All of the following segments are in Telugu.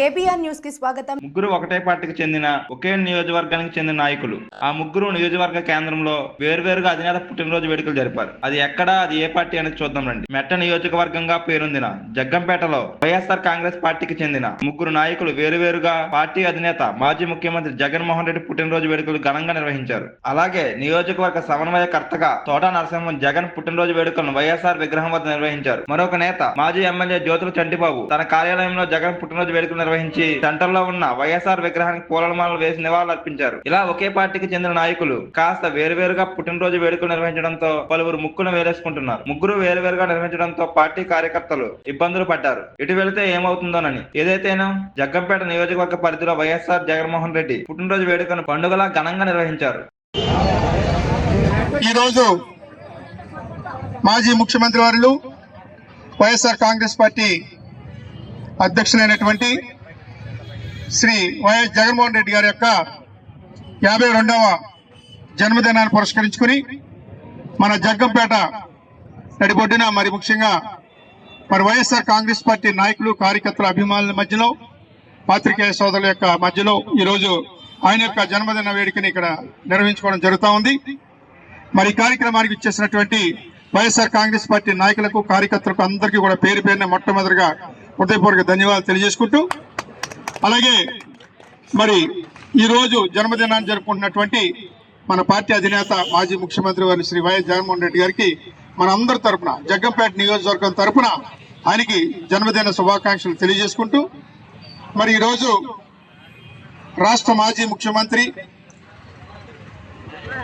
కేబీఆర్ న్యూస్కి స్వాగతం. ముగ్గురు ఒకటే పార్టీకి చెందిన ఒకే నియోజకవర్గానికి చెందిన నాయకులు. ఆ ముగ్గురు నియోజకవర్గ కేంద్రంలో వేరువేరుగా అధినేత పుట్టినరోజు వేడుకలు జరిపారు. అది ఎక్కడ అది ఏ పార్టీ అనేది చూద్దాం రండి. మెట్ట నియోజకవర్గంగా పేరొందిన జగ్గంపేటలో వైఎస్ఆర్ కాంగ్రెస్ పార్టీకి చెందిన ముగ్గురు నాయకులు వేరువేరుగా పార్టీ అధినేత మాజీ ముఖ్యమంత్రి జగన్మోహన్ రెడ్డి పుట్టినరోజు వేడుకలు ఘనంగా నిర్వహించారు. అలాగే నియోజకవర్గ సమన్వయకర్తగా తోటా నరసింహం జగన్ పుట్టినరోజు వేడుకలను వైఎస్ఆర్ విగ్రహం వద్ద నిర్వహించారు. మరొక నేత మాజీ ఎమ్మెల్యే జ్యోతుల చంటిబాబు తన కార్యాలయంలో జగన్ పుట్టినరోజు వేడుకలు నిర్వహించి సెంటర్లో ఉన్న వైఎస్ఆర్ విగ్రహానికి పూలమాలలు వేసి నివాళులు అర్పించారు ఇలా ఒకే పార్టీకి చెందిన నాయకులు కాస్త వేరువేరుగా పుట్టినరోజు వేడుకలు నిర్వహించడంతో పలువురు ముక్కును వేలేసుకుంటున్నారు. ముగ్గురు వేరువేరుగా నిర్వహించడంతో పార్టీ కార్యకర్తలు ఇబ్బందులు పడ్డారు. ఇటు వెళితే ఏమవుతుందోనని. ఏదైతేనో? జగ్గంపేట నియోజకవర్గ పరిధిలో వైఎస్ఆర్ జగన్మోహన్ రెడ్డి పుట్టినరోజు వేడుకను పండుగలా ఘనంగా నిర్వహించారు. ఈరోజు మాజీ ముఖ్యమంత్రి వారు వైఎస్ఆర్ కాంగ్రెస్ పార్టీ అధ్యక్షులైనటువంటి శ్రీ వైఎస్ జగన్మోహన్ రెడ్డి గారి యొక్క యాభై రెండవ జన్మదినాన్ని పురస్కరించుకుని మన జగ్గంపేట నడిబొడ్డిన మరి ముఖ్యంగా మరి వైఎస్ఆర్ కాంగ్రెస్ పార్టీ నాయకులు కార్యకర్తల అభిమానుల మధ్యలో పాత్రికేయ సోదరుల యొక్క మధ్యలో ఈరోజు ఆయన యొక్క జన్మదిన వేడుకని ఇక్కడ నిర్వహించుకోవడం జరుగుతూ ఉంది. మరి కార్యక్రమానికి ఇచ్చేసినటువంటి వైఎస్ఆర్ కాంగ్రెస్ పార్టీ నాయకులకు కార్యకర్తలకు అందరికీ కూడా పేరు పేరున మొట్టమొదటిగా హృదయపూర్వక ధన్యవాదాలు తెలియజేసుకుంటూ అలాగే మరి ఈరోజు జన్మదినాన్ని జరుపుకుంటున్నటువంటి మన పార్టీ అధినేత మాజీ ముఖ్యమంత్రి వారి శ్రీ వైఎస్ జగన్మోహన్ రెడ్డి గారికి మన అందరి తరపున జగ్గంపేట నియోజకవర్గం తరపున ఆయనకి జన్మదిన శుభాకాంక్షలు తెలియజేసుకుంటూ మరి ఈరోజు రాష్ట్ర మాజీ ముఖ్యమంత్రి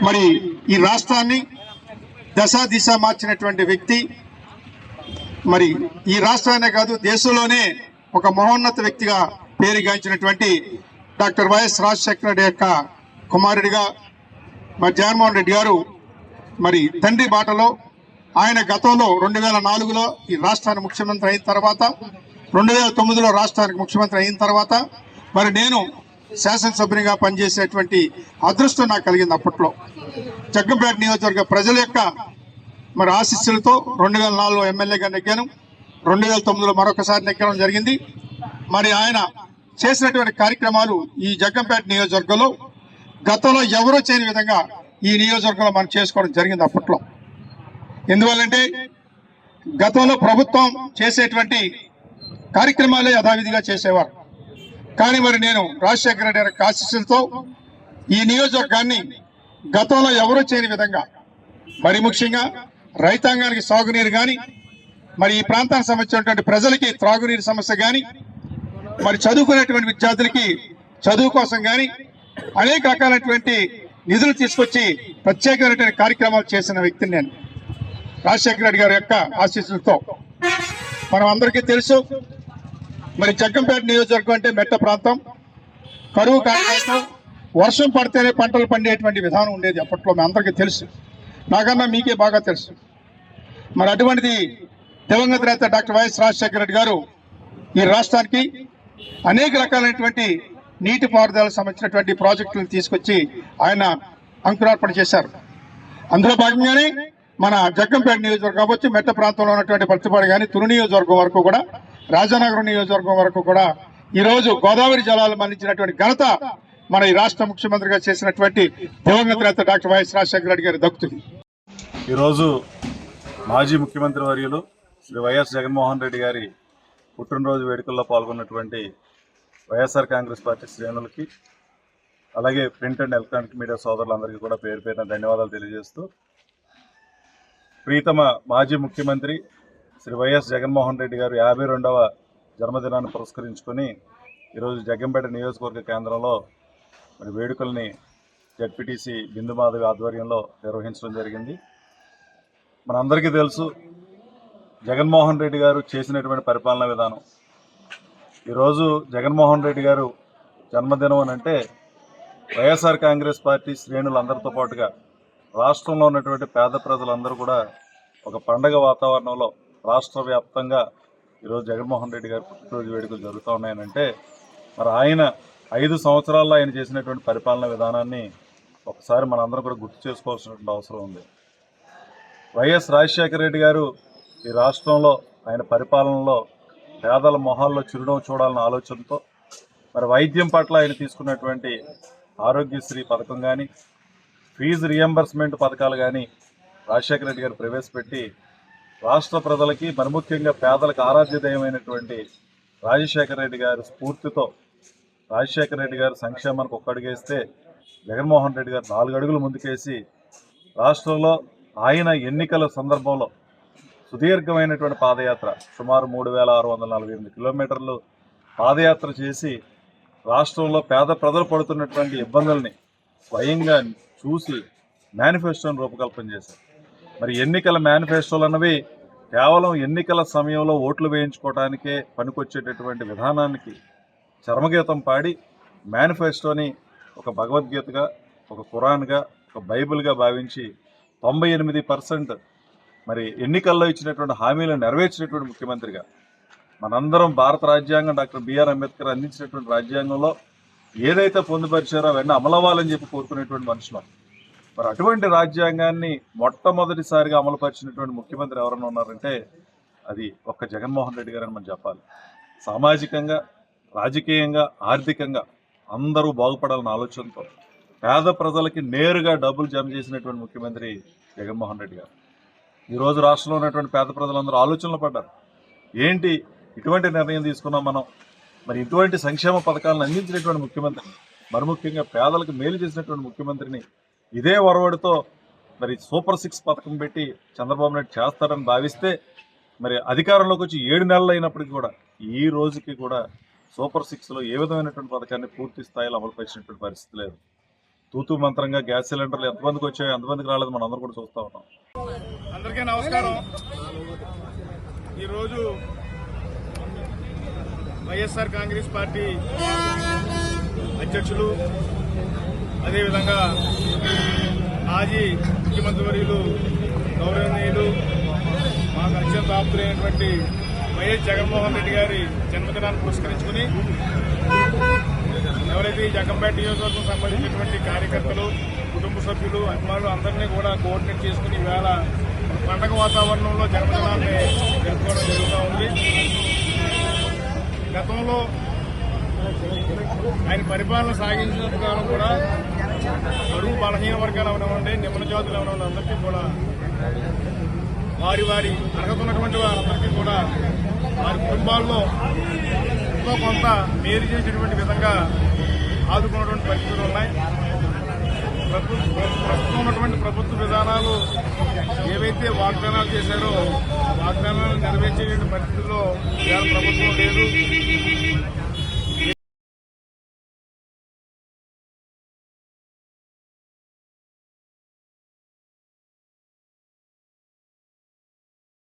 మరి ఈ రాష్ట్రాన్ని దశ దిశ మార్చినటువంటి వ్యక్తి మరి ఈ రాష్ట్రాన్నే కాదు దేశంలోనే ఒక మహోన్నత వ్యక్తిగా పేరుగాంచినటువంటి డాక్టర్ వైఎస్ రాజశేఖర రెడ్డి యొక్క కుమారుడిగా మరి జగన్మోహన్ రెడ్డి గారు మరి తండ్రి బాటలో ఆయన గతంలో రెండు వేల నాలుగులో ఈ రాష్ట్రానికి ముఖ్యమంత్రి అయిన తర్వాత రెండు వేల తొమ్మిదిలో రాష్ట్రానికి ముఖ్యమంత్రి అయిన తర్వాత మరి నేను శాసనసభ్యునిగా పనిచేసేటువంటి అదృష్టం నాకు కలిగింది అప్పట్లో. జగ్గంపేట నియోజకవర్గ ప్రజల యొక్క మరి ఆశీస్సులతో రెండు వేల నాలుగులో ఎమ్మెల్యేగా నెగ్గాను. రెండు వేల తొమ్మిదిలో మరొకసారి నెగ్గడం జరిగింది. మరి ఆయన చేసినటువంటి కార్యక్రమాలు ఈ జగ్గంపేట నియోజకవర్గంలో గతంలో ఎవరో చేయని విధంగా ఈ నియోజకవర్గంలో మనం చేసుకోవడం జరిగింది అప్పట్లో. ఎందువల్లంటే గతంలో ప్రభుత్వం చేసేటువంటి కార్యక్రమాలే యథావిధిగా చేసేవారు. కానీ మరి నేను రాజశేఖర రెడ్డి గారి ఆశీస్సులతో ఈ నియోజకవర్గాన్ని గతంలో ఎవరూ చేయని విధంగా మరి ముఖ్యంగా రైతాంగానికి సాగునీరు కానీ మరి ఈ ప్రాంతానికి సంబంధించినటువంటి ప్రజలకి త్రాగునీరు సమస్య కానీ మరి చదువుకునేటువంటి విద్యార్థులకి చదువు కోసం కానీ అనేక రకాలైనటువంటి నిధులు తీసుకొచ్చి ప్రత్యేకమైనటువంటి కార్యక్రమాలు చేసిన వ్యక్తిని నేను. రాజశేఖర రెడ్డి గారి యొక్క ఆశీస్సులతో. మనం అందరికీ తెలుసు మరి జగ్గంపేట నియోజకవర్గం అంటే మెట్ట ప్రాంతం. కరువు కారణంతో వర్షం పడితేనే పంటలు పండేటువంటి విధానం ఉండేది అప్పట్లో మీ అందరికీ తెలుసు. నాకన్నా మీకే బాగా తెలుసు. మరి అటువంటిది దివంగత నేత డాక్టర్ వైఎస్ రాజశేఖర రెడ్డి గారు ఈ రాష్ట్రానికి అనేక రకాలైనటువంటి నీటి పారుదల సంబంధించినటువంటి ప్రాజెక్టులను తీసుకొచ్చి ఆయన అంకురార్పణ చేశారు. అందులో భాగంగానే మన జగ్గంపేట నియోజకవర్గం కావచ్చు మెట్ట ప్రాంతంలో ఉన్నటువంటి పత్తిపాడు కానీ తురు నియోజకవర్గం వరకు కూడా రాజానగరం నియోజకవర్గం వరకు కూడా ఈరోజు గోదావరి జలాలు మరణించినటువంటి ఘనత మన ఈ రాష్ట్ర ముఖ్యమంత్రిగా చేసినటువంటి దివంగత నేత డాక్టర్ వైఎస్ రాజశేఖర రెడ్డి గారి దక్కుతుంది. ఈరోజు మాజీ ముఖ్యమంత్రి వర్యులు శ్రీ వైఎస్ జగన్మోహన్ రెడ్డి గారి పుట్టినరోజు వేడుకల్లో పాల్గొన్నటువంటి వైఎస్ఆర్ కాంగ్రెస్ పార్టీ శ్రేణులకి అలాగే ప్రింట్ అండ్ ఎలక్ట్రానిక్ మీడియా సోదరులందరికీ కూడా పేరు పేరున ధన్యవాదాలు తెలియజేస్తూ ప్రీతమ మాజీ ముఖ్యమంత్రి శ్రీ వైఎస్ జగన్మోహన్ రెడ్డి గారు యాభై రెండవ జన్మదినాన్ని పురస్కరించుకొని ఈరోజు జగ్గంపేట నియోజకవర్గ కేంద్రంలో మరి వేడుకల్ని జడ్పీటీసీ బిందు మాధవి ఆధ్వర్యంలో నిర్వహించడం జరిగింది. మనందరికీ తెలుసు జగన్మోహన్ రెడ్డి గారు చేసినటువంటి పరిపాలనా విధానం. ఈరోజు జగన్మోహన్ రెడ్డి గారు జన్మదినం అని అంటే వైఎస్ఆర్ కాంగ్రెస్ పార్టీ శ్రేణులందరితో పాటుగా రాష్ట్రంలో ఉన్నటువంటి పేద ప్రజలందరూ కూడా ఒక పండగ వాతావరణంలో రాష్ట్ర వ్యాప్తంగా ఈరోజు జగన్మోహన్ రెడ్డి గారి పుట్టినరోజు వేడుకలు జరుగుతూ ఉన్నాయనంటే మరి ఆయన ఐదు సంవత్సరాల్లో ఆయన చేసినటువంటి పరిపాలనా విధానాన్ని ఒకసారి మనందరం కూడా గుర్తు చేసుకోవాల్సినటువంటి అవసరం ఉంది. వైఎస్ రాజశేఖర రెడ్డి గారు ఈ రాష్ట్రంలో ఆయన పరిపాలనలో పేదల మొహాల్లో చిరునవ్వు చూడాలన్న ఆలోచనతో మరి వైద్యం పట్ల ఆయన తీసుకున్నటువంటి ఆరోగ్యశ్రీ పథకం కానీ ఫీజు రియంబర్స్మెంట్ పథకాలు కానీ రాజశేఖర రెడ్డి గారు ప్రవేశపెట్టి రాష్ట్ర ప్రజలకి మరి ముఖ్యంగా పేదలకు ఆరాధ్య దైవమైనటువంటి రాజశేఖర రెడ్డి గారి స్ఫూర్తితో రాజశేఖర రెడ్డి గారు సంక్షేమానికి ఒక్క అడుగేస్తే జగన్మోహన్ రెడ్డి గారు నాలుగు అడుగులు ముందుకేసి రాష్ట్రంలో ఆయన ఎన్నికల సందర్భంలో సుదీర్ఘమైనటువంటి పాదయాత్ర సుమారు మూడు వేల ఆరు వందల నలభై ఎనిమిది కిలోమీటర్లు పాదయాత్ర చేసి రాష్ట్రంలో పేద ప్రజలు పడుతున్నటువంటి ఇబ్బందుల్ని స్వయంగా చూసి మేనిఫెస్టోను రూపకల్పన చేశారు. మరి ఎన్నికల మేనిఫెస్టోలు అన్నవి కేవలం ఎన్నికల సమయంలో ఓట్లు వేయించుకోవడానికే పనికొచ్చేటటువంటి విధానానికి చర్మగీతం పాడి మేనిఫెస్టోని ఒక భగవద్గీతగా ఒక ఖురాన్గా ఒక బైబిల్గా భావించి తొంభై ఎనిమిది పర్సెంట్ మరి ఎన్నికల్లో ఇచ్చినటువంటి హామీలను నెరవేర్చినటువంటి ముఖ్యమంత్రిగా మనందరం భారత రాజ్యాంగం డాక్టర్ బిఆర్ అంబేద్కర్ అందించినటువంటి రాజ్యాంగంలో ఏదైతే పొందుపరిచారో అవన్నీ అమలవ్వాలని చెప్పి కోరుకునేటువంటి మనుషులు. మరి అటువంటి రాజ్యాంగాన్ని మొట్టమొదటిసారిగా అమలుపరిచినటువంటి ముఖ్యమంత్రి ఎవరైనా ఉన్నారంటే అది ఒక్క జగన్మోహన్ రెడ్డి గారని మనం చెప్పాలి. సామాజికంగా రాజకీయంగా ఆర్థికంగా అందరూ బాగుపడాలన్న ఆలోచనతో పేద ప్రజలకి నేరుగా డబ్బులు జమ చేసినటువంటి ముఖ్యమంత్రి జగన్మోహన్ రెడ్డి గారు. ఈరోజు రాష్ట్రంలో ఉన్నటువంటి పేద ప్రజలందరూ ఆలోచనలు పడ్డారు. ఏంటి ఇటువంటి నిర్ణయం తీసుకున్నాం మనం? మరి ఇటువంటి సంక్షేమ పథకాలను అందించినటువంటి ముఖ్యమంత్రిని మరి ముఖ్యంగా పేదలకు మేలు చేసినటువంటి ముఖ్యమంత్రిని ఇదే ఒరవడితో మరి సూపర్ సిక్స్ పథకం పెట్టి చంద్రబాబు నాయుడు చేస్తారని భావిస్తే మరి అధికారంలోకి వచ్చి ఏడు నెలలు అయినప్పటికీ కూడా ఈ రోజుకి కూడా సూపర్ సిక్స్లో ఏ విధమైనటువంటి పథకాన్ని పూర్తి స్థాయిలో అమలుపరిచినటువంటి పరిస్థితి లేదు. తూతు మంత్రంగా గ్యాస్ సిలిండర్లు ఎంతమందికి వచ్చాయో ఎంతమందికి రాలేదు మనం అందరూ కూడా చూస్తూ ఉన్నాం. అందరికీ నమస్కారం. ఈరోజు వైఎస్ఆర్ కాంగ్రెస్ పార్టీ అధ్యక్షులు అదేవిధంగా మాజీ ముఖ్యమంత్రి వర్యులు గౌరవనీయులు మాకు అత్యంత ఆప్తులైనటువంటి వైఎస్ జగన్మోహన్ రెడ్డి గారి జన్మదినాన్ని పురస్కరించుకుని ఎవరైతే ఈ జగంపేట నియోజకవర్గం సంబంధించినటువంటి కార్యకర్తలు కుటుంబ సభ్యులు అభిమానులు అందరినీ కూడా కోఆర్డినేట్ చేసుకుని ఈవేళ పండగ వాతావరణంలో జన్మదినాన్ని జరుపుకోవడం జరుగుతూ ఉంది. గతంలో ఆయన పరిపాలన సాగించినంత కాలం కూడా బరువు బలహీన వర్గాలు అవనివ్వండి నిమ్మల జాతులు అవనివ్వండి అందరికీ కూడా వారి వారి అర్హత ఉన్నటువంటి వారందరికీ కూడా వారి కుటుంబాల్లో ఎంతో కొంత మేలు చేసేటువంటి విధంగా ఆదుకున్నటువంటి పరిస్థితులు ఉన్నాయి. ప్రస్తుతం ఉన్నటువంటి ప్రభుత్వ విధానాలు ఏవైతే వాగ్దానాలు చేశారో వాగ్దానాలు వాగ్దానాలను నెరవేర్చేటువంటి పరిస్థితుల్లో ప్రభుత్వం లేదు.